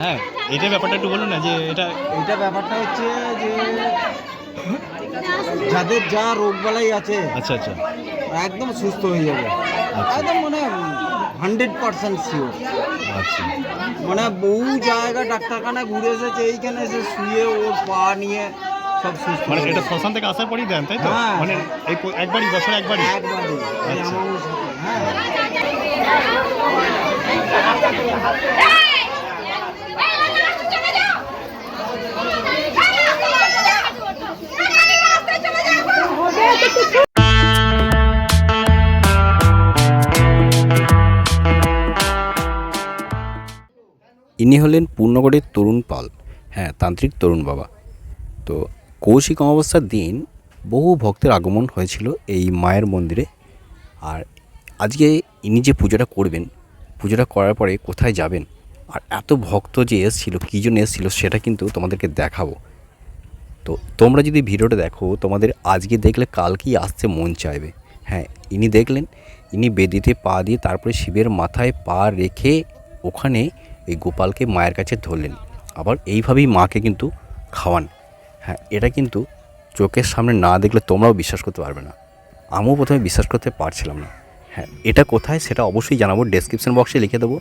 হ্যাঁ এটা ব্যাপারটা একটু বলুন না যে এটা এটা ব্যাপারটা হচ্ছে যে যাদের যা রোগবালাই আছে আচ্ছা আচ্ছা একদম সুস্থ হয়ে যাবে আচ্ছা। একদম মানে হান্ড্রেড পার্সেন্ট শিওর আচ্ছা মানে বহু জায়গা ডাক্তারখানায় ঘুরে এসেছে এইখানে এসে শুয়ে ওর পা নিয়ে সব সুস্থ মানে এটা। শ্মশান থেকে আসার পরই দেন তাই তো হ্যাঁ। মানে এই একবারই বছরে একবারই একবারই আচ্ছা। হ্যাঁ ইনি হলেন পূর্ণগড়ের তরুণ পাল। হ্যাঁ তান্ত্রিক তরুণ বাবা। তো কৌশিক অমাবস্যার দিন বহু ভক্তের আগমন হয়েছিল এই মায়ের মন্দিরে। আর আজকে ইনি যে পুজোটা করবেন, পুজোটা করার পরে কোথায় যাবেন, আর এত ভক্ত যে এসেছিল, কী জন্য এসেছিল সেটা কিন্তু তোমাদেরকে দেখাবো। তো তোমরা যদি ভিডিওটা দেখো, তোমাদের আজকে দেখলে কালকেই আসতে মন চাইবে। হ্যাঁ ইনি দেখলেন, ইনি বেদিতে পা দিয়ে তারপরে শিবের মাথায় পা রেখে ওখানে এই গোপালকে মায়ের কাছে ধরলেন। আবার এইভাবেই মাকে কিন্তু খাওয়ান। হ্যাঁ এটা কিন্তু চোখের সামনে না দেখলে তোমরাও বিশ্বাস করতে পারবে না। আমিও প্রথমে বিশ্বাস করতে পারছিলাম না। হ্যাঁ এটা কোথায় সেটা অবশ্যই জানাব ডেসক্রিপশন বক্সে লিখে দেবো।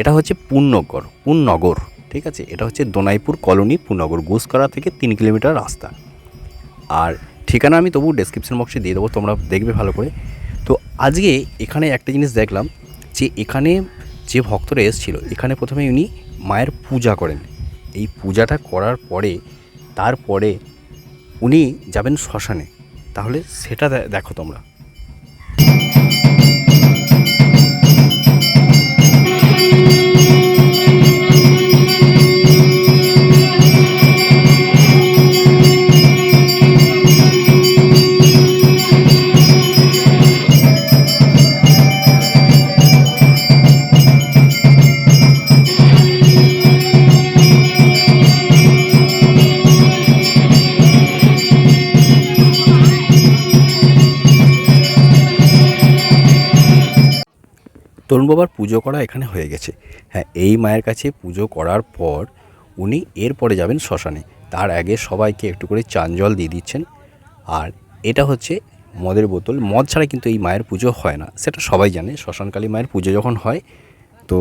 এটা হচ্ছে পুণ্যগর পুণ্যগর ঠিক আছে? এটা হচ্ছে দোনাইপুর কলোনি পুণ্যগর গুসকরা থেকে তিন কিলোমিটার রাস্তা। আর ঠিকানা আমি তবু ডেসক্রিপশন বক্সে দিয়ে দেবো, তোমরা দেখবে ভালো করে। তো আজকে এখানে একটা জিনিস দেখলাম যে এখানে যে ভক্তরা এসেছিল, এখানে প্রথমে উনি মায়ের পূজা করেন। এই পূজাটা করার পরে, তারপরে উনি যাবেন শ্মশানে। তাহলে সেটা দেখো তোমরা। বাবার পুজো করা এখানে হয়ে গেছে। হ্যাঁ এই মায়ের কাছে পুজো করার পর উনি এরপরে যাবেন শ্মশানে। তার আগে সবাইকে একটু করে চান জল দিয়ে দিচ্ছেন। আর এটা হচ্ছে মদের বোতল। মদ ছাড়া কিন্তু এই মায়ের পুজো হয় না। সেটা সবাই জানে। শ্মশানকালী মায়ের পুজো যখন হয়, তো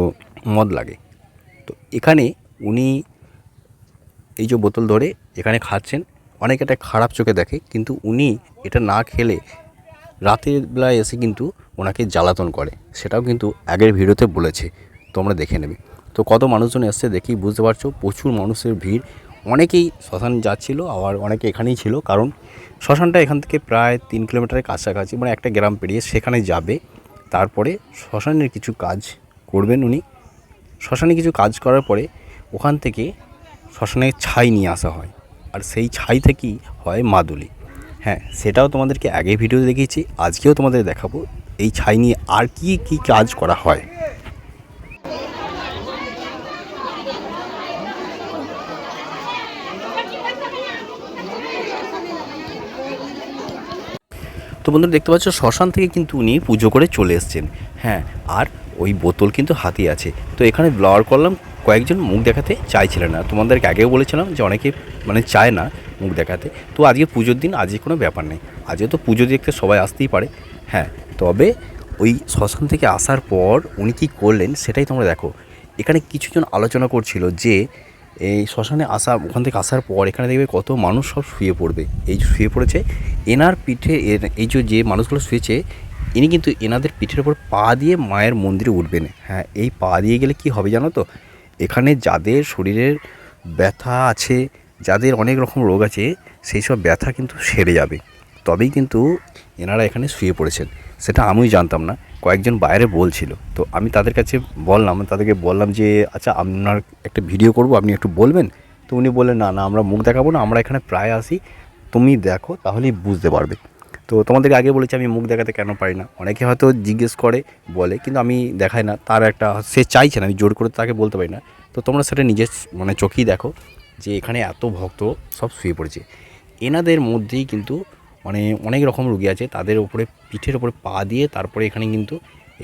মদ লাগে। তো এখানে উনি এই যে বোতল ধরে এখানে খাচ্ছেন। অনেকে এটা খারাপ চোখে দেখে, কিন্তু উনি এটা না খেলে রাতের বেলায় এসে কিন্তু ওনাকে জ্বালাতন করে। সেটাও কিন্তু আগের ভিডিওতে বলেছে। তোমরা দেখে নেবে। তো কত মানুষজন এসছে দেখেই বুঝতে পারছ, প্রচুর মানুষের ভিড়। অনেকেই শ্মশান যাচ্ছিল, আবার অনেকে এখানেই ছিল। কারণ শ্মশানটা এখান থেকে প্রায় তিন কিলোমিটারের কাছাকাছি মানে একটা গ্রাম পেরিয়ে সেখানে যাবে। তারপরে শ্মশানের কিছু কাজ করবেন উনি। শ্মশানে কিছু কাজ করার পরে ওখান থেকে শ্মশানের ছাই নিয়ে আসা হয়। আর সেই ছাই থেকেই হয় মাদুলি। হ্যাঁ সেটাও তোমাদেরকে আগে ভিডিও দেখিয়েছি। আজকেও তোমাদের দেখাবো। এই ছাই নিয়ে আর কি কি কাজ করা হয়? তো বন্ধুরা, দেখতে পাচ্ছ, শ্মশান থেকে কিন্তু উনি পুজো করে চলে এসছেন। হ্যাঁ আর ওই বোতল কিন্তু হাতে আছে। তো এখানে ব্লার করলাম, কয়েকজন মুখ দেখাতে চাইছিলেন না। তোমাদেরকে আগেও বলেছিলাম যে অনেকে মানে চায় না মুখ দেখাতে। তো আজকে পুজোর দিন, আজকে কোনো ব্যাপার নেই। আজকে তো পুজো দেখতে সবাই আসতেই পারে। হ্যাঁ তবে ওই শ্মশান থেকে আসার পর উনি কী করলেন সেটাই তোমরা দেখো। এখানে কিছুজন আলোচনা করছিল যে, এই শ্মশানে আসা, ওখান থেকে আসার পর এখানে দেখবে কত মানুষ সব শুয়ে পড়বে। এই যে শুয়ে পড়েছে, এনার পিঠে এই যে যে মানুষগুলো শুয়েছে, ইনি কিন্তু এনাদের পিঠের ওপর পা দিয়ে মায়ের মন্দিরে উঠবেন। হ্যাঁ এই পা দিয়ে গেলে কি হবে জানো তো? এখানে যাদের শরীরের ব্যথা আছে, যাদের অনেক রকম রোগ আছে, সেই সব ব্যথা কিন্তু সেরে যাবে। তবেই কিন্তু এনারা এখানে শুয়ে পড়েছেন। সেটা আমিও জানতাম না। কয়েকজন বাইরে বলছিল। তো আমি তাদের কাছে বললাম, তাদেরকে বললাম যে আচ্ছা আপনার একটা ভিডিও করব, আপনি একটু বলবেন? তো উনি বললেন, না না, আমরা মুখ দেখাবো না, আমরা এখানে প্রায় আসি তুমি দেখো, তাহলেই বুঝতে পারবে। তো তোমাদেরকে আগে বলেছি, আমি মুখ দেখাতে কেন পারি না। অনেকে হয়তো জিজ্ঞেস করে, বলে, কিন্তু আমি দেখাই না। তার একটা, সে চাইছে না, আমি জোর করে তাকে বলতে পারি না। তো তোমরা সেটা নিজের মানে চোখেই দেখো যে, এখানে এত ভক্ত সব শুয়ে পড়েছে। এনাদের মধ্যেই কিন্তু মানে অনেক রকম রুগী আছে, তাদের উপরে, পিঠের উপরে পা দিয়ে তারপরে এখানে কিন্তু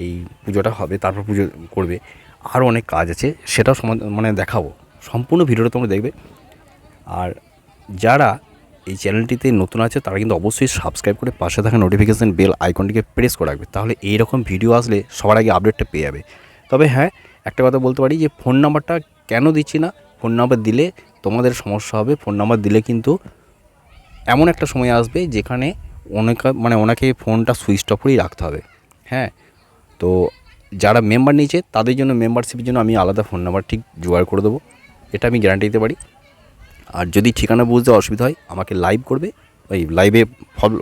এই পুজোটা হবে, তারপর পুজো করবে। আরও অনেক কাজ আছে, সেটাও মানে দেখাবো। সম্পূর্ণ ভিডিওটা তোমরা দেখবে। আর যারা এই চ্যানেলটিতে নতুন আছে, তারা কিন্তু অবশ্যই সাবস্ক্রাইব করে পাশে থাকা নোটিফিকেশান বেল আইকনটিকে প্রেস করে রাখবে। তাহলে এই রকম ভিডিও আসলে সবার আগে আপডেটটা পেয়ে যাবে। তবে হ্যাঁ একটা কথা বলতে পারি যে ফোন নাম্বারটা কেন দিচ্ছি না? ফোন নাম্বার দিলে তোমাদের সমস্যা হবে। ফোন নাম্বার দিলে কিন্তু এমন একটা সময় আসবে যেখানে অনেক মানে ওনাকে ফোনটা সুইচ অফ করেই রাখতে হবে। হ্যাঁ? তো যারা মেম্বার নিয়েছে, তাদের জন্য মেম্বারশিপের জন্য আমি আলাদা ফোন নাম্বার ঠিক জোগাড় করে দেবো। এটা আমি গ্যারান্টি দিতে পারি। আর যদি ঠিকানা বুঝতে অসুবিধা হয়, আমাকে লাইভ করবে, ওই লাইভে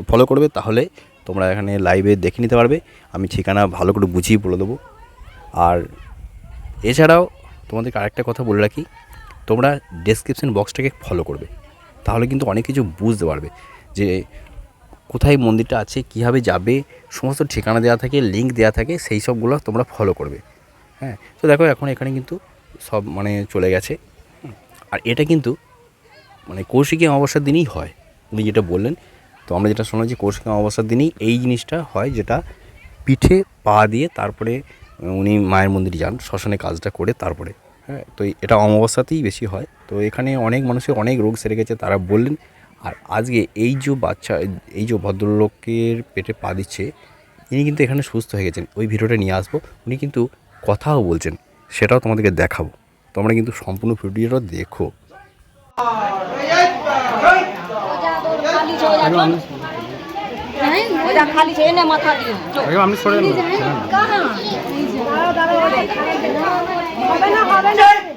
ফলো করবে, তাহলে তোমরা এখানে লাইভে দেখে নিতে পারবে। আমি ঠিকানা ভালো করে বুঝিয়ে বলে দেবো। আর এছাড়াও তোমাদেরকে আরেকটা কথা বলে রাখি, তোমরা ডেসক্রিপশন বক্সটাকে ফলো করবে। তাহলে কিন্তু অনেক কিছু বুঝতে পারবে যে কোথায় মন্দিরটা আছে, কীভাবে যাবে, সমস্ত ঠিকানা দেওয়া থাকে লিঙ্ক দেওয়া থাকে, সেই সবগুলো তোমরা ফলো করবে। হ্যাঁ তো দেখো এখন এখানে কিন্তু সব মানে চলে গেছে। আর এটা কিন্তু মানে কৌশিকী অমাবস্যার দিনই হয়। উনি যেটা বললেন, তো আমরা যেটা শোনা যে কৌশিকী অমাবস্যার দিনই এই জিনিসটা হয় যেটা পিঠে পা দিয়ে তারপরে উনি মায়ের মন্দিরে যান, শ্মশানে কাজটা করে তারপরে। হ্যাঁ তো এটা অমাবস্যাতেই বেশি হয়। তো এখানে অনেক মানুষের অনেক রোগ সেরে গেছে তারা বললেন আর আজকে এই যে বাচ্চা এই যে ভদ্রলোকের পেটে পা দিচ্ছে ইনি কিন্তু এখানে সুস্থ হয়ে গেছেন। ওই ভিডিওটা নিয়ে আসব। উনি কিন্তু কথাও বলছেন সেটাও তোমাদেরকে দেখাবো। তোমরা কিন্তু সম্পূর্ণ ভিডিওটা দেখো। ওটা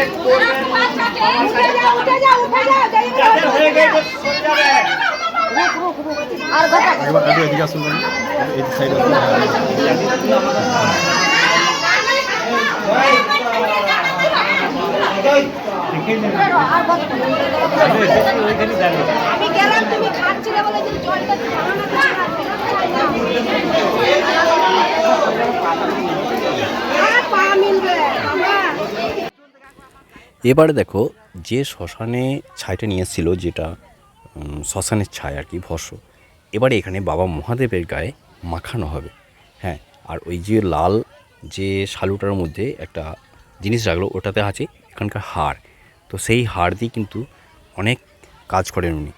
যে এই যে এই যে এই যে মাথা ওয়া তক দাই ওয়া তক উনকা হাত है না না আপনার আর ঘটা এবার একটু এদিকে আসুন এই সাইডে আমি গেলাম তুমি খাচ্ছিলে বলে যে জলটা পা মিলবে। আমরা এবারে দেখো, যে শ্মশানে ছাইটা নিয়ে এসেছিল, যেটা শ্মশানের ছাই আর কি ভস্য এবারে এখানে বাবা মহাদেবের গায়ে মাখানো হবে। হ্যাঁ আর ওই যে লাল যে শালুটার মধ্যে একটা জিনিস রাখল, ওটাতে আছে এখানকার হাড়। তো সেই হাড় দিয়ে কিন্তু অনেক কাজ করেন উনি।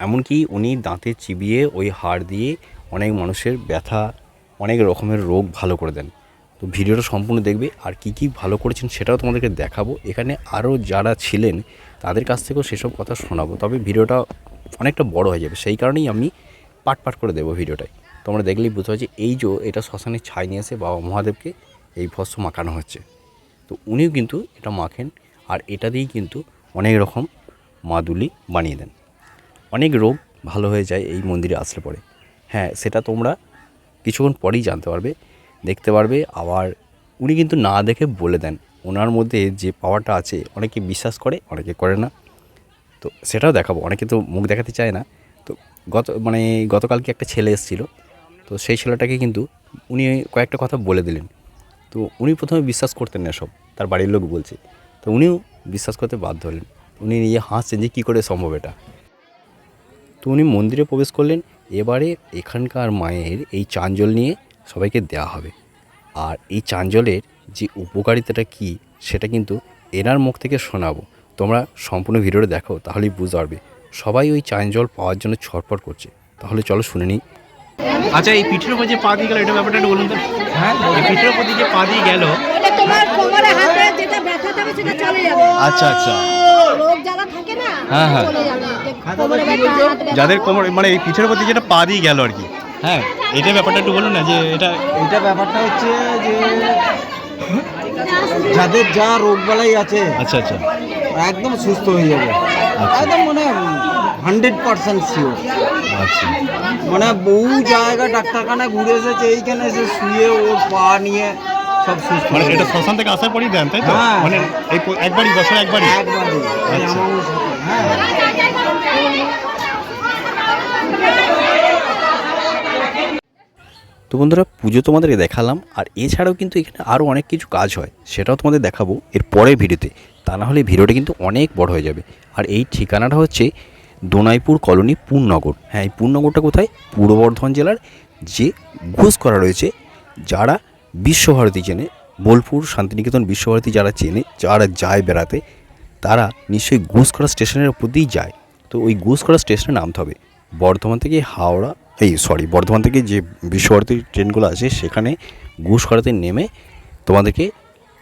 এমনকি উনি দাঁতে চিবিয়ে ওই হাড় দিয়ে অনেক মানুষের ব্যথা, অনেক রকমের রোগ ভালো করে দেন। তো ভিডিওটা সম্পূর্ণ দেখবে আর কি কি ভালো করেছেন সেটাও তোমাদেরকে দেখাবো। এখানে আরও যারা ছিলেন, তাদের কাছ থেকেও সেসব কথা শোনাবো। তবে ভিডিওটা অনেকটা বড় হয়ে যাবে, সেই কারণেই আমি পাট পাট করে দেবো ভিডিওটায়। তোমরা দেখলেই বুঝতে পারছি এই যে এটা শ্মশানের ছাই নিয়ে এসে বাবা মহাদেবকে এই ভস্য মাখানো হচ্ছে। তো উনিও কিন্তু এটা মাখেন আর এটা দিয়েই কিন্তু অনেক রকম মাদুলি বানিয়ে দেন। অনেক রোগ ভালো হয়ে যায় এই মন্দিরে আসলে পরে। হ্যাঁ সেটা তোমরা কিছুক্ষণ পরেই জানতে পারবে। দেখতে পারবে। আবার উনি কিন্তু না দেখে বলে দেন। ওনার মধ্যে যে পাওয়ারটা আছে, অনেকে বিশ্বাস করে, অনেকে করে না। তো সেটাও দেখাবো। অনেকে তো মুখ দেখাতে চায় না। তো গত মানে গতকালকে একটা ছেলে এসেছিল। তো সেই ছেলেটাকে কিন্তু উনি কয়েকটা কথা বলে দিলেন। তো উনি প্রথমে বিশ্বাস করতেন না সব। তার বাড়ির লোক বলছে। তো উনিও বিশ্বাস করতে বাধ্য হলেন। উনি নিজে হাসছেন যে কী করে সম্ভব এটা। তো উনি মন্দিরে প্রবেশ করলেন। এবারে এখানকার মায়ের এই চাঞ্জল নিয়ে সবাইকে দেওয়া হবে। আর এই চাঞ্জলের যে উপকারিতাটা কি সেটা কিন্তু এনার মুখ থেকে শোনাবো। তোমরা সম্পূর্ণ ভিডিওটা দেখো তাহলেই বুঝতে পারবে। সবাই ওই চাঞ্জল পাওয়ার জন্য ছটফট করছে। তাহলে চলো শুনে নিই। আচ্ছা এই পিঠের উপর যে পা দিয়ে গেল এটা ব্যাপারটা একটু বলুন তো। হ্যাঁ এই পিঠের উপর দিয়ে যে পা দিয়ে গেল। এটা তোমার কোমরে হাতে যেটা ব্যথা থাকে সেটা চলে যাবে। আচ্ছা আচ্ছা। রোগ জ্বালা থাকে না হ্যাঁ, হ্যাঁ। যাদের কোমর মানে এই পিঠের উপর দিয়ে যেটা পা দিয়ে গেল আর কি। হ্যাঁ এটা ব্যাপারটা একটু বলুন না যে এটা এটা ব্যাপারটা হচ্ছে যে যাদের যা রোগ বালাই আছে আচ্ছা আচ্ছা। একদম সুস্থ হয়ে যাবে। আচ্ছা। একদম মানে হান্ড্রেড পার্সেন্ট শিওর। আচ্ছা। মানে বহু জায়গা ডাক্তারখানা ঘুরে এসেছে এইখানে এসে শুয়ে ওর পা নিয়ে সব সুস্থ মানে এটা শ্মশান থেকে আসার পরই দেন তাই তো? হ্যাঁ। মানে এই একবারই বছর একবারই? একবারই এই আচ্ছা। হ্যাঁ। তো বন্ধুরা, পুজো তোমাদেরকে দেখালাম, আর এছাড়াও কিন্তু এখানে আরও অনেক কিছু কাজ হয়, সেটাও তোমাদের দেখাবো এর পরের ভিডিওতে। তা না হলে ভিডিওটা কিন্তু অনেক বড় হয়ে যাবে। আর এই ঠিকানাটা হচ্ছে দোনাইপুর কলোনি পূর্ণনগর। হ্যাঁ এই পূর্ণনগরটা কোথায়? পূর্ব বর্ধমান জেলার যে ঘুষ করা রয়েছে, যারা বিশ্বভারতী চেনে, বোলপুর, শান্তিনিকেতন বিশ্বভারতী যারা চেনে, যারা যায় বেড়াতে, তারা নিশ্চয়ই ঘুষকরা স্টেশনের উপর দিয়েই যায়। তো ওই ঘুষকরা স্টেশনে নামতে হবে। বর্ধমান থেকে হাওড়া এই সরি বর্ধমান থেকে যে বিশ্বভারতী ট্রেনগুলো আছে সেখানে ঘুষকরাতে নেমে তোমাদেরকে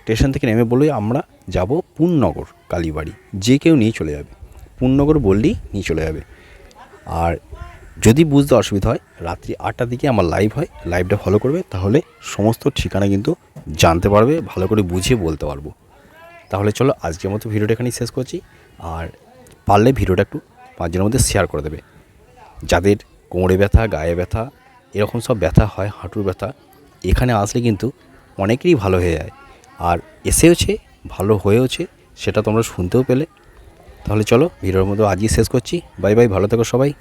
স্টেশন থেকে নেমে বলে আমরা যাব পূর্ণনগর, কালীবাড়ি। যে কেউ নিয়ে চলে যাবে। পূর্ণনগর বললেই নিয়ে চলে যাবে। আর যদি বুঝতে অসুবিধা হয়, রাত্রি আটটার দিকে আমার লাইভ হয় লাইভটা ফলো করবে, তাহলে সমস্ত ঠিকানা কিন্তু জানতে পারবে, ভালো করে বুঝিয়ে বলতে পারব। তাহলে চলো, আজকের মতো ভিডিওটা এখানেই শেষ করছি। আর পারলে ভিডিওটা একটু পাঁচজনের মধ্যে শেয়ার করে দেবে। যাদের কোমরে ব্যথা, গায়ে ব্যথা, এরকম সব ব্যথা হয়, হাঁটুর ব্যথা, এখানে আসলে কিন্তু অনেকেরই ভালো হয়ে যায়। আর এসেওছে, ভালো হয়েওছে, সেটা তোমরা শুনতেও পেলে। তাহলে চলো, ভিডিওর মতো আজই শেষ করছি। বাই বাই, ভালো থেকো সবাই।